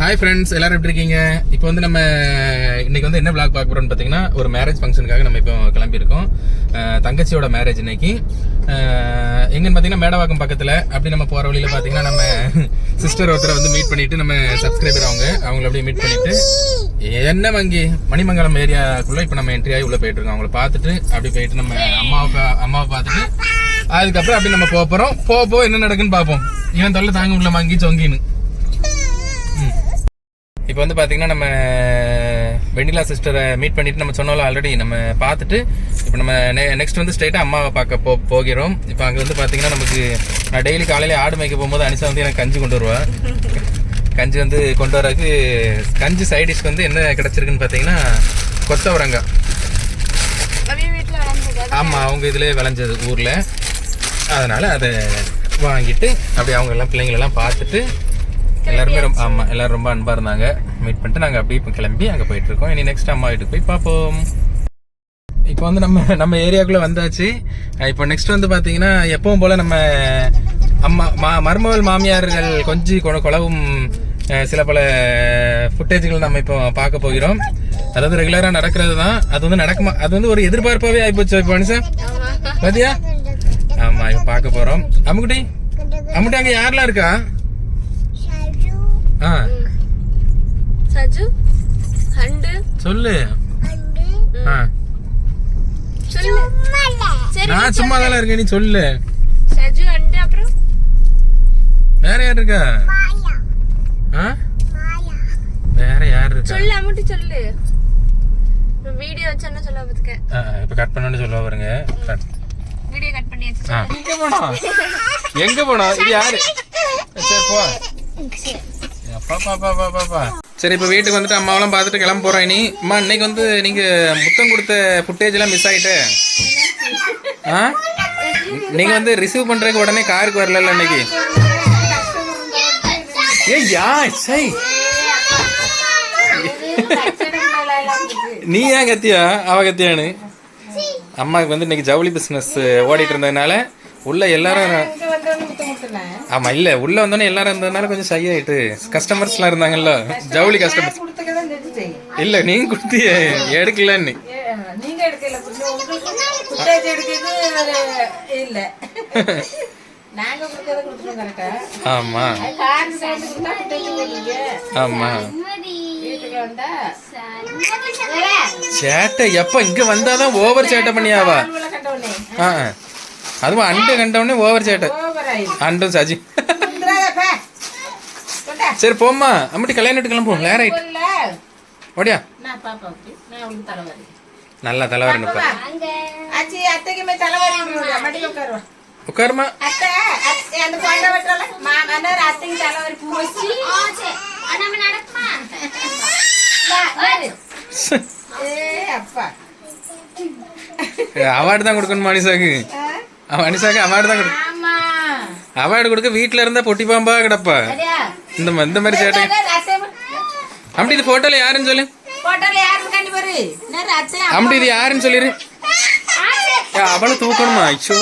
Hi friends எல்லாரும் எப்படி இருக்கீங்க? இப்போ வந்து நம்ம இன்னைக்கு வந்து என்ன vlog பார்க்க போறோம்னு பார்த்தீங்கன்னா ஒரு மேரேஜ் ஃபங்க்ஷனுக்காக நம்ம இப்போ கிளம்பியிருக்கோம். தங்கச்சியோட மேரேஜ் இன்னைக்கு. எங்கன்னு பார்த்தீங்கன்னா மேடவாக்கம் பக்கத்தில். அப்படி நம்ம போகிற வழியில் பார்த்தீங்கன்னா நம்ம சிஸ்டர் ஒருத்தரை வந்து மீட் பண்ணிட்டு நம்ம சப்ஸ்கிரைபர் அவங்க அவங்கள அப்படியே மீட் பண்ணிட்டு என்ன வங்கி மணிமங்கலம் ஏரியாக்குள்ளே இப்போ நம்ம என்ட்ரி ஆகி உள்ளே போயிட்டு இருக்கோம். அவங்கள பார்த்துட்டு அப்படி போயிட்டு நம்ம அம்மாவை அம்மாவை பார்த்துட்டு அதுக்கப்புறம் அப்படி நம்ம போக போகிறோம் போக போக என்ன நடக்குன்னு பார்ப்போம். இவன் தொல்லை தாங்க முடியல வாங்கி சொங்கின்னு. இப்போ வந்து பார்த்தீங்கன்னா நம்ம வெண்ணிலா சிஸ்டரை மீட் பண்ணிட்டு நம்ம சொன்னோம்ல ஆல்ரெடி நம்ம பார்த்துட்டு இப்போ நம்ம நெக்ஸ்ட் வந்து ஸ்ட்ரைட்டாக அம்மாவை பார்க்க போ போகிறோம். இப்போ அங்கே வந்து பார்த்தீங்கன்னா நமக்கு நான் டெய்லி காலையில் ஆடு மேய்க்க போகும்போது அனிஷா வந்து எனக்கு கஞ்சி கொண்டு வருவா. கஞ்சி வந்து கொண்டு வரக்கு கஞ்சி சைட் டிஷ் வந்து என்ன கிடச்சிருக்குன்னு பார்த்தீங்கன்னா கொத்தவரங்காய். ஆமாம் அவங்க இதிலே விளைஞ்சது ஊரில். அதனால் அதை வாங்கிட்டு அப்படியே அவங்க எல்லாம் பிள்ளைங்களெல்லாம் பார்த்துட்டு எல்லாருமே ரொம்ப ஆமாம் எல்லாரும் ரொம்ப அன்பாக இருந்தாங்க. மீட் பண்ணிட்டு நாங்கள் அப்படியே இப்போ கிளம்பி அங்கே போயிட்டு இருக்கோம். இனி நெக்ஸ்ட் அம்மா வீட்டுக்கு போய் பார்ப்போம். இப்போ வந்து நம்ம நம்ம ஏரியாக்குள்ளே வந்தாச்சு. இப்போ நெக்ஸ்ட் வந்து பார்த்தீங்கன்னா எப்பவும் போல் நம்ம அம்மா மா மருமகள் மாமியார்கள் கொஞ்சி கொ- கொலவும் அஹ், சில பல ஃபுட்டேஜ்கள் நம்ம இப்போ பார்க்க போகிறோம். அதாவது ரெகுலராக நடக்கிறது தான். அது வந்து நடக்குமா அது வந்து ஒரு எதிர்பார்ப்பாகவே ஆகிப்போச்சு இப்போ மனுஷன் பாத்தியா? ஆமா இப்ப பார்க்க போறோம். அம்முக்குட்டி அம்முட்டி அங்க யாரெல்லாம் இருக்கா? சஜு ஹண்டு. சொல்லு. ஆ. சொல்லு. சரி நான் சும்மா தானே இருக்கேன் நீ சொல்லு. சஜு ஹண்டு அப்புறம்? வேற யார் இருக்கா? ஆ? வேற யார் இருக்கா? சொல்லு அம்முட்டி சொல்லு. வீடியோ வச்சேன்னு சொல்ல பார்த்துக்க? ஆ, இப்ப கட் பண்ணணும்னு சொல்ல பாருங்க. வீடியோ கட் பண்ணியாச்சு. எங்க போனோம் எங்க போனோம் இது யாரு? சரி போ. சரி இப்போ வீட்டுக்கு வந்துட்டு அம்மாவெல்லாம் பார்த்துட்டு கிளம்ப போறோம் இனி. அம்மா இன்னைக்கு வந்து நீங்கள் முத்தம் கொடுத்த ஃபுட்டேஜ்லாம் மிஸ் ஆகிட்டு ஆ? நீங்கள் வந்து ரிசீவ் பண்ணுறதுக்கு உடனே காருக்கு வரல இன்னைக்கு? ஏய் யா சை. நீ ஏன் கத்தியா? அவ கத்தியான்னு? அம்மாவுக்கு வந்து இன்னைக்கு ஜவுளி பிஸ்னஸ் ஓடிட்டு இருந்ததுனால உள்ள எல்லாரும் ஆமா இல்ல உள்ள வந்தோடனே எல்லாரும் இருந்ததுனால கொஞ்சம் சை ஆயிட்டு கஸ்டமர்ஸ்லாம் இருந்தாங்கல்ல ஜவுளி கஸ்டமர்ஸ் இல்ல நீங்க கொடுத்தியே எடுக்கலன்னு. நீங்க எடுக்கல இல்ல. ஆமா. கொடுத்தா ஆமா. சேட்டை எப்ப இங்க வந்தாதான் ஓவர் சேட்டை பண்ணியாவா. அதுவும் அண்டு கண்டவொடனே ஓவர் சேட்டை அண்டும் சஜி. சரி போம்மா. அம்மட்டி கல்யாணத்துக்கு கிளம்புவோம். நேரம் ஆயிட்டு இல்ல ஓடியா. நல்லா தலைவர் நிப்பா ஆச்சி அத்தைக்குமே தலைவரி மடி உட்காருவா. உட்காருமா? அவார்டு தான் கொடுக்கணும் மனிஷாக்கு? மனிஷாக்கு அவார்டு தான் கொடுக்கணும் அவார்டு கொடுக்க வீட்ல இருந்தா பொட்டி பாம்பா கிடப்பா. இந்த இந்த மாதிரி சேட்டை. அம்டி இது போட்டோல யாருன்னு சொல்லு. அம்டி இது யாருன்னு சொல்லிரு. ஏ, அவளை தூக்கணுமா? ஐயோ.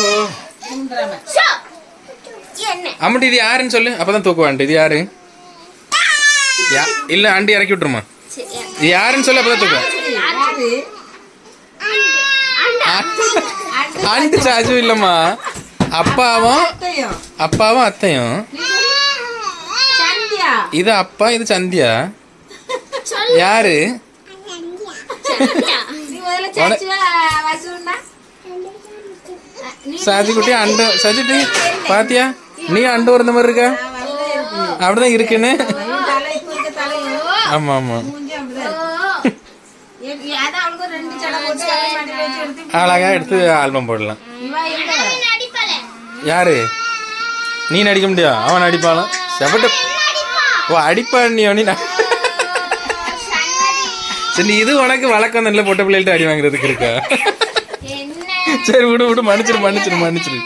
அம்முட்டி இது யாருன்னு சொல்லு. அப்பதான் தூக்குவான்ட்டு. இது யாரு? இல்ல ஆண்டி இறக்கி விட்டுருமா? இது யாருன்னு சொல்லு அப்பதான் தூக்குவேன் ஆண்டி சாஜு இல்லம்மா. அப்பாவும் அத்தையும். அப்பாவும் அத்தையும். இது அப்பா இது சந்தியா? யாரு? நீ முதல்ல சச்சிவா வசூன்னா சாஜி குட்டி அண்டு சஜிட்டி பாத்தியா? நீ அண்டு வந்த மாதிரி இருக்கா? அப்படிதான் இருக்குன்னு. ஆமா ஆமா. அழகா எடுத்து ஆல்பம் போடலாம். யாரு? நீ நடிக்க முடியா? அவன் நடிப்பாளாம் செப்பட்டு ஓ அடிப்பா நீ சரி இது உனக்கு வழக்கம் நல்ல பொட்ட பிள்ளைகிட்ட அடி வாங்குறதுக்கு இருக்கா? சரி விடு விடு மன்னிச்சிரு மன்னிச்சிரு மன்னிச்சிரு.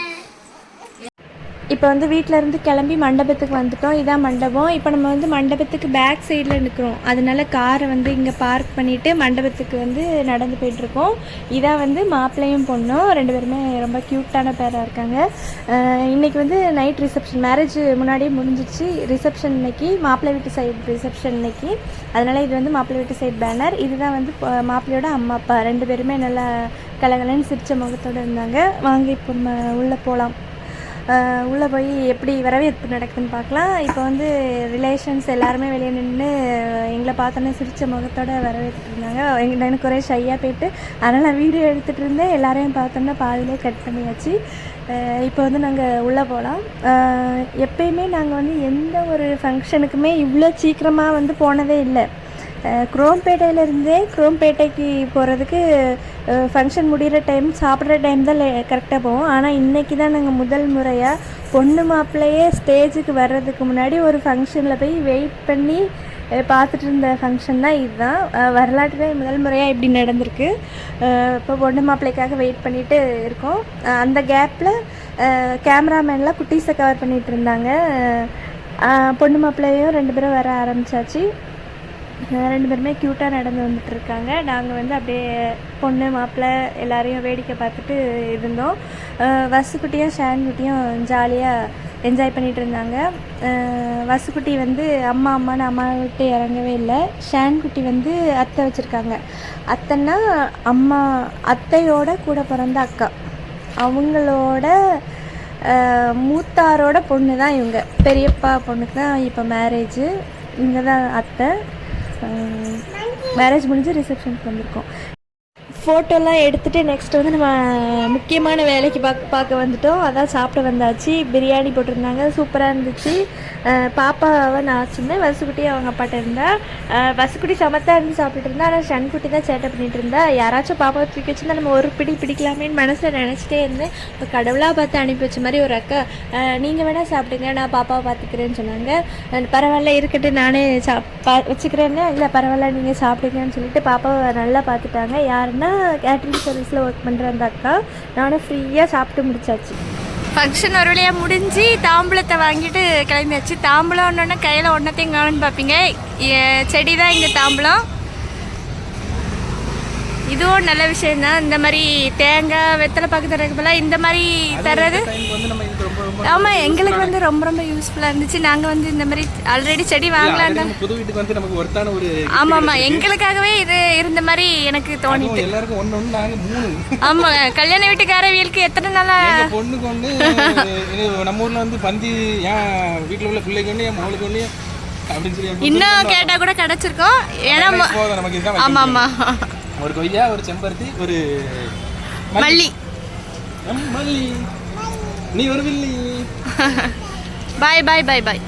இப்போ வந்து வீட்டில் இருந்து கிளம்பி மண்டபத்துக்கு வந்துட்டோம். இதான் மண்டபம். இப்போ நம்ம வந்து மண்டபத்துக்கு பேக் சைடில் நிற்கிறோம் அதனால காரை வந்து இங்கே பார்க் பண்ணிவிட்டு மண்டபத்துக்கு வந்து நடந்து போயிட்டுருக்கோம் இதான் வந்து மாப்பிள்ளையும் பொண்ணும். ரெண்டு பேருமே ரொம்ப க்யூட்டான பேராக இருக்காங்க. இன்றைக்கி இன்னைக்கு வந்து நைட் ரிசப்ஷன் மேரேஜ் முன்னாடியே முடிஞ்சிச்சு. ரிசப்ஷன் இன்னைக்கு. மாப்பிள்ளை வீட்டு சைடு ரிசப்ஷன் இன்னைக்கு. அதனால் இது வந்து மாப்பிள்ளை வீட்டு சைடு பேனர் இதுதான் வந்து மாப்பிள்ளையோட அம்மா அப்பா. ரெண்டு பேருமே நல்லா கலகலன்னு சிரிச்ச முகத்தோடு இருந்தாங்க. வாங்க இப்போ நம்ம உள்ளே போகலாம் உள்ளே போய் எப்படி வரவேற்பு நடக்குதுன்னு பார்க்கலாம். இப்போ வந்து ரிலேஷன்ஸ் எல்லாருமே வெளியே நின்று எங்களை பார்த்தோன்னே சிரித்த முகத்தோட வரவேற்றுட்டு இருந்தாங்க. எங்க எனக்கு ஒரே ஷையாக போயிட்டு அதனால் நான் வீடியோ எடுத்துகிட்டு இருந்தேன். எல்லாரையும் பார்த்தோன்னா பாதியிலே கட் பண்ணியாச்சு. இப்போ வந்து நாங்கள் உள்ளே போகலாம் எப்பயுமே நாங்கள் வந்து எந்த ஒரு ஃபங்க்ஷனுக்குமே இவ்வளோ சீக்கிரமாக வந்து போனதே இல்லை. குரோம்பேட்டையிலேருந்தே குரோம்பேட்டைக்கு போகிறதுக்கு ஃபங்க்ஷன் முடிகிற டைம் சாப்பிட்ற டைம் தான் கரெக்டாக போவோம். ஆனால் இன்றைக்கி தான் நாங்கள் முதல் முறையாக பொண்ணு மாப்பிள்ளையே ஸ்டேஜுக்கு வர்றதுக்கு முன்னாடி ஒரு ஃபங்க்ஷனில் போய் வெயிட் பண்ணி பார்த்துட்டு இருந்த ஃபங்க்ஷன் தான் இதுதான். அஹ் வரலாற்றிலே முதல் முறையாக இப்படி நடந்திருக்கு. இப்போ பொண்ணு மாப்பிள்ளைக்காக வெயிட் பண்ணிட்டு இருக்கோம். அந்த கேப்பில் கேமராமேன்லாம் குட்டீஸை கவர் பண்ணிகிட்டு இருந்தாங்க. பொண்ணு மாப்பிள்ளையும் ரெண்டு பேரும் வர ஆரம்பிச்சாச்சு. ரெண்டு பேருமே க்யூட்டாக நடந்து வந்துட்டு இருக்காங்க. நாங்கள் வந்து அப்படியே பொண்ணு மாப்பிள்ளை எல்லாரையும் வேடிக்கை பார்த்துட்டு இருந்தோம். வசுக்குட்டியும் ஷேன்குட்டியும் ஜாலியாக என்ஜாய் பண்ணிட்டு இருந்தாங்க. வசுக்குட்டி வந்து அம்மா அம்மான்னு அம்மா விட்டு இறங்கவே இல்லை. ஷேன்குட்டி வந்து அத்தை வச்சுருக்காங்க. அத்தைன்னா அம்மா அத்தையோட கூட பிறந்த அக்கா. அவங்களோட மூத்தாரோட பொண்ணு தான் இவங்க. பெரியப்பா பொண்ணுக்கு தான் இப்போ மேரேஜு இவங்க தான் அத்தை. மேரேஜ் முடிஞ்சு ரிசப்ஷனுக்கு வந்திருக்கோம். ஃபோட்டோலாம் எடுத்துகிட்டு நெக்ஸ்ட் வந்து நம்ம முக்கியமான வேலைக்கு பார்க்க பார்க்க வந்துட்டோம். அதான் சாப்பிட வந்தாச்சு. பிரியாணி போட்டிருந்தாங்க. சூப்பராக இருந்துச்சு. பாப்பாவை நான் சின்ன வசுக்குட்டி அவங்க அப்பாட்ட இருந்தா வசுக்குட்டி சமத்தாக இருந்து சாப்பிட்டுட்டு இருந்தா. ஆனால் சன்குட்டி தான் சேட்டை பண்ணிட்டு இருந்தா. யாராச்சும் பாப்பாவை தூக்கி வச்சுருந்தா நம்ம ஒரு பிடி பிடிக்கலாமேன்னு மனசில் நினச்சிட்டே இருந்தேன். இப்போ கடவுளாக பார்த்து அனுப்பி வச்ச மாதிரி ஒரு அக்கா நீங்கள் வேணால் சாப்பிடுங்க. நான் பாப்பாவை பார்த்துக்கிறேன்னு சொன்னாங்க. பரவாயில்ல இருக்கட்டும். நானே சாப் பா வச்சுக்கிறேன்னு. இல்லை பரவாயில்ல நீங்கள் சாப்பிடுங்கன்னு சொல்லிட்டு பாப்பாவை நல்லா பார்த்துட்டாங்க. யாருன்னா கேட்ரிங் சர்வீஸில் ஒர்க் பண்ணுற அந்த அக்கா நானும் ஃப்ரீயாக சாப்பிட்டு முடிச்சாச்சு. ஃபங்க்ஷன் ஒரு வழியாக முடிஞ்சு தாம்பூலத்தை வாங்கிட்டு கிளம்பியாச்சு. தாம்பூலம் ஒன்று கையில் ஒன்றத்தையும் காணும்னு பார்ப்பீங்க. செடி தான் இங்கே தாம்பூலம். இதுவும் நல்ல விஷயம் தான் இந்த மாதிரி தேங்காய் வெத்தலை பாக்கு தரதுக்கு பதிலா இந்த மாதிரி தர்றது. ஆமாம் எங்களுக்கு வந்து ரொம்ப ரொம்ப யூஸ்ஃபுல்லாக இருந்துச்சு. நாங்கள் வந்து இந்த மாதிரி ஆல்ரெடி செடி வாங்கலாம் நம்ம புது வீட்டுக்கு வந்து நமக்கு ஒருத்தான ஒரு ஆமாம் ஆமாம் எங்களுக்காகவே இது இருந்த மாதிரி எனக்கு தோணி அதுவும் எல்லாருக்கும் ஒண்ணு ஒண்ணு நாங்க மூணு. ஆமாம் கல்யாண வீட்டுக்காரவியலுக்கு எத்தனை நாளாக பொண்ணுக்கு இது நம்ம ஊர்ல வந்து பந்தி ஏன் வீட்டுல உள்ள பிள்ளைக்கு ஒண்ணு என் மகளுக்கு அப்படின்னு சொல்லி புருஷனுக்கு இன்னும் கேட்டால் கூட கிடச்சிருக்கோம். ஏன்னா ஆமாம் ஆமாம். ஒரு கொய்யா ஒரு செம்பருத்தி ஒரு மல்லி. மல்லி. நீ ஒரு வில்லி. பாய் பாய் பாய் பாய்